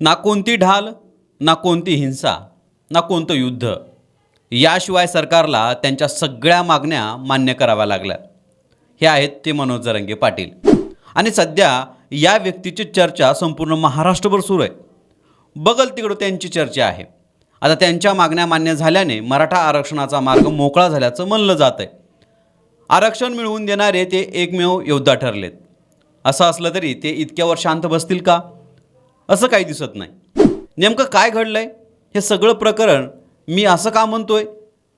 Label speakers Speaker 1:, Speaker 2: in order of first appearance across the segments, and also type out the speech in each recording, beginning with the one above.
Speaker 1: ना कोणती ढाल ना कोणती हिंसा ना कोणतं युद्ध. याशिवाय सरकारला त्यांच्या सगळ्या मागण्या मान्य कराव्या लागल्या. हे आहेत ते मनोज जरंगे पाटील. आणि सध्या या व्यक्तीची चर्चा संपूर्ण महाराष्ट्रभर सुरू आहे. बगल तिकडं त्यांची चर्चा आहे. आता त्यांच्या मागण्या मान्य झाल्याने मराठा आरक्षणाचा मार्ग मोकळा झाल्याचं म्हणलं जात आहे आरक्षण मिळवून देणारे ते एकमेव योद्धा ठरलेत. असं असलं तरी ते इतक्यावर शांत बसतील का? असं काही दिसत नाही. नेमकं काय घडलंय? हे सगळं प्रकरण मी असं का म्हणतोय?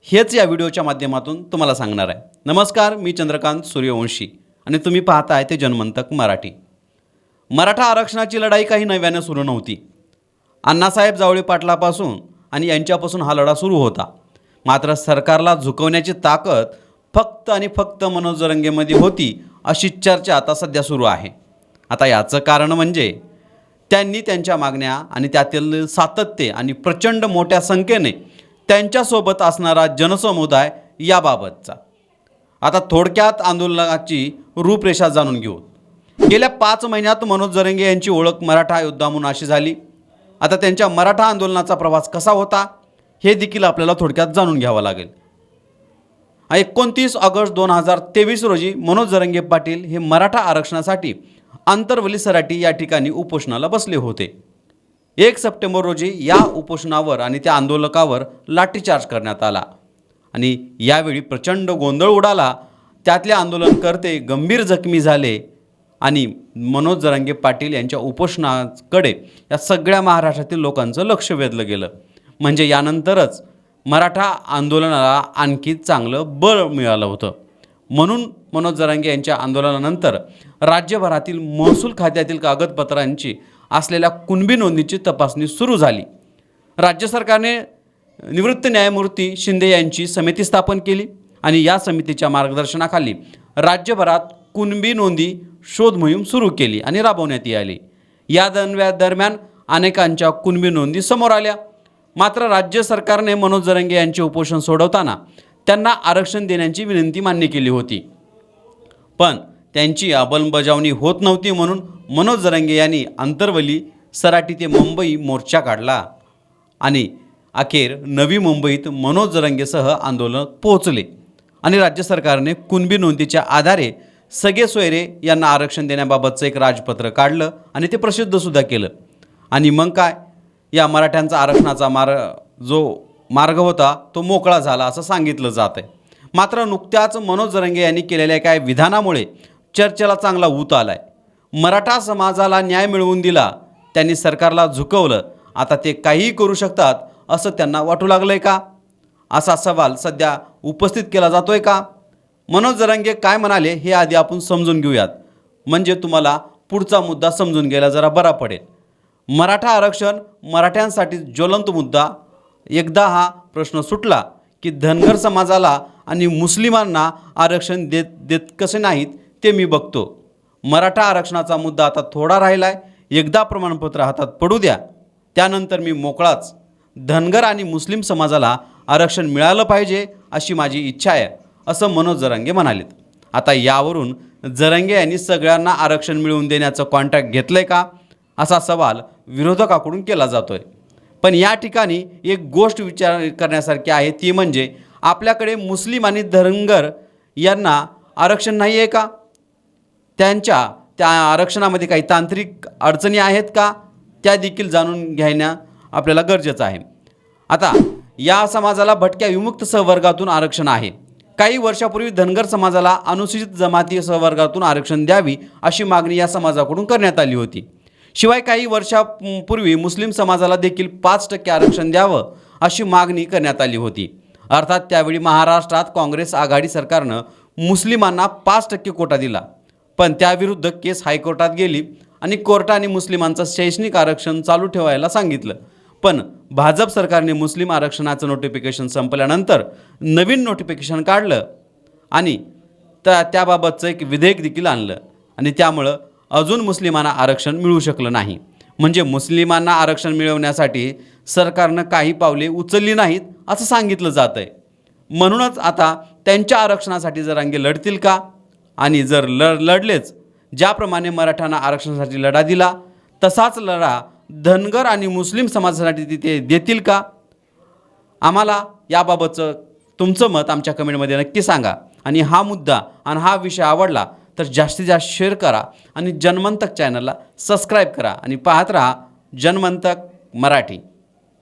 Speaker 1: हेच या व्हिडिओच्या माध्यमातून तुम्हाला सांगणार आहे. नमस्कार मी चंद्रकांत सूर्यवंशी आणि तुम्ही पाहताय ते जनमंतक मराठी. मराठा आरक्षणाची लढाई काही नव्यानं सुरू नव्हती. अण्णासाहेब जावळे पाटलापासून आणि यांच्यापासून हा लढा सुरू होता. मात्र सरकारला झुकवण्याची ताकद फक्त आणि फक्त मनोजरंगेमध्ये होती अशी चर्चा आता सध्या सुरू आहे. आता याचं कारण म्हणजे त्यांनी त्यांच्या मागण्या आणि त्यातील सातत्य आणि प्रचंड मोठ्या संख्येने त्यांच्यासोबत असणारा जनसमुदाय याबाबतचा. आता थोडक्यात आंदोलनाची रूपरेषा जाणून घेऊ. गेल्या पाच महिन्यात मनोज जरंगे यांची ओळख मराठा योद्धा म्हणून अशी झाली. आता त्यांच्या मराठा आंदोलनाचा प्रवास कसा होता हे देखील आपल्याला थोडक्यात जाणून घ्यावं लागेल. एकोणतीस ऑगस्ट दोन हजार तेवीस रोजी मनोज जरंगे पाटील हे मराठा आरक्षणासाठी आंतरवली सराटी या ठिकाणी उपोषणाला बसले होते. एक सप्टेंबर रोजी या उपोषणावर आणि त्या आंदोलकावर लाठीचार्ज करण्यात आला आणि यावेळी प्रचंड गोंधळ उडाला. त्यातले आंदोलनकर्ते गंभीर जखमी झाले आणि मनोज जरांगे पाटील यांच्या उपोषणाकडे या सगळ्या महाराष्ट्रातील लोकांचं लक्ष वेधलं गेलं. म्हणजे यानंतरच मराठा आंदोलनाला आणखी चांगलं बळ मिळालं होतं. म्हणून मनोज जरांगे यांच्या आंदोलनानंतर राज्यभरातील महसूल खात्यातील कागदपत्रांची असलेल्या कुणबी नोंदीची तपासणी सुरू झाली. राज्य सरकारने निवृत्त न्यायमूर्ती शिंदे यांची समिती स्थापन केली आणि या समितीच्या मार्गदर्शनाखाली राज्यभरात कुणबी नोंदी शोध मोहीम सुरू केली आणि राबवण्यात आली. या दरम्या दरम्यान अनेकांच्या कुणबी नोंदी समोर आल्या. मात्र राज्य सरकारने मनोज जरंगे यांचे उपोषण सोडवताना त्यांना आरक्षण देण्याची विनंती मान्य केली होती. पण त्यांची अंमलबजावणी होत नव्हती म्हणून मनोज जरंगे यांनी आंतरवली सराटी ते मुंबई मोर्चा काढला आणि अखेर नवी मुंबईत मनोज जरंगेसह आंदोलन पोहोचले आणि राज्य सरकारने कुणबी नोंदीच्या आधारे सगळे सोयरे यांना आरक्षण देण्याबाबतचं एक राजपत्र काढलं आणि ते प्रसिद्धसुद्धा केलं. आणि मग काय? या मराठ्यांचा आरक्षणाचा मार्ग जो मार्ग होता तो मोकळा झाला असं सांगितलं जात आहे मात्र नुकत्याच मनोज रंगे यांनी केलेल्या काय विधानामुळे चर्चेला चांगला ऊत आलाय. मराठा समाजाला न्याय मिळवून दिला त्यांनी सरकारला झुकवलं आता ते काहीही करू शकतात असं त्यांना वाटू लागलंय का? असा सवाल सध्या उपस्थित केला जातोय का? मनोज जरंगे काय म्हणाले हे आधी आपण समजून घेऊयात. म्हणजे तुम्हाला पुढचा मुद्दा समजून घ्यायला जरा बरा पडेल. मराठा आरक्षण मराठ्यांसाठी ज्वलंत मुद्दा. एकदा हा प्रश्न सुटला की धनगर समाजाला आणि मुस्लिमांना आरक्षण देत देत कसे नाहीत ते मी बघतो. मराठा आरक्षणाचा मुद्दा आता थोडा राहिला आहे एकदा प्रमाणपत्र हातात पडू द्या. त्यानंतर मी मोकळाच. धनगर आणि मुस्लिम समाजाला आरक्षण मिळालं पाहिजे अशी माझी इच्छा आहे असं मनोज जरांगे म्हणालेत. आता यावरून जरंगे यांनी सगळ्यांना आरक्षण मिळवून देण्याचं कॉन्ट्रॅक्ट आहे का? असा सवाल विरोधकाकडून केला जातोय. पण या ठिकाणी एक गोष्ट विचार करण्यासारखी आहे ती म्हणजे आपल्याकडे मुस्लिम आणि धनगर यांना आरक्षण नाही आहे का? त्यांच्या त्या आरक्षणामध्ये काही तांत्रिक अडचणी आहेत का? त्या देखील जाणून घेणं आपल्याला गरजेचं आहे. आता या समाजाला भटक्या विमुक्त सहवर्गातून आरक्षण आहे. काही वर्षापूर्वी धनगर समाजाला अनुसूचित जमाती सहवर्गातून आरक्षण द्यावी अशी मागणी या समाजाकडून करण्यात आली होती. शिवाय काही वर्षापूर्वी मुस्लिम समाजाला देखील पाच टक्के आरक्षण द्यावं अशी मागणी करण्यात आली होती. अर्थात त्यावेळी महाराष्ट्रात काँग्रेस आघाडी सरकारनं मुस्लिमांना पाच टक्के कोटा दिला. पण त्याविरुद्ध केस हायकोर्टात गेली आणि कोर्टाने मुस्लिमांचं शैक्षणिक आरक्षण चालू ठेवायला सांगितलं. पण भाजप सरकारने मुस्लिम आरक्षणाचं नोटिफिकेशन संपल्यानंतर नवीन नोटिफिकेशन काढलं आणि त्या त्याबाबतचं एक विधेयक देखील आणलं. आणि त्यामुळं अजून मुस्लिमांना आरक्षण मिळू शकलं नाही. म्हणजे मुस्लिमांना आरक्षण मिळवण्यासाठी सरकारनं काही पावले उचलली नाहीत असं सांगितलं जात आहे म्हणूनच आता त्यांच्या आरक्षणासाठी जरांगे लढतील का? आणि जर लढ लढलेच ज्याप्रमाणे मराठ्यांना आरक्षणासाठी लढा दिला तसाच लढा धनगर आणि मुस्लिम समाजासाठी तिथे देतील का? आम्हाला याबाबतचं तुमचं मत आमच्या कमेंटमध्ये नक्की सांगा. आणि हा मुद्दा आणि हा विषय आवडला तर जास्तीत जास्त शेअर करा आणि जनमंतक चॅनलला सबस्क्राईब करा आणि पाहत राहा जनमंतक मराठी.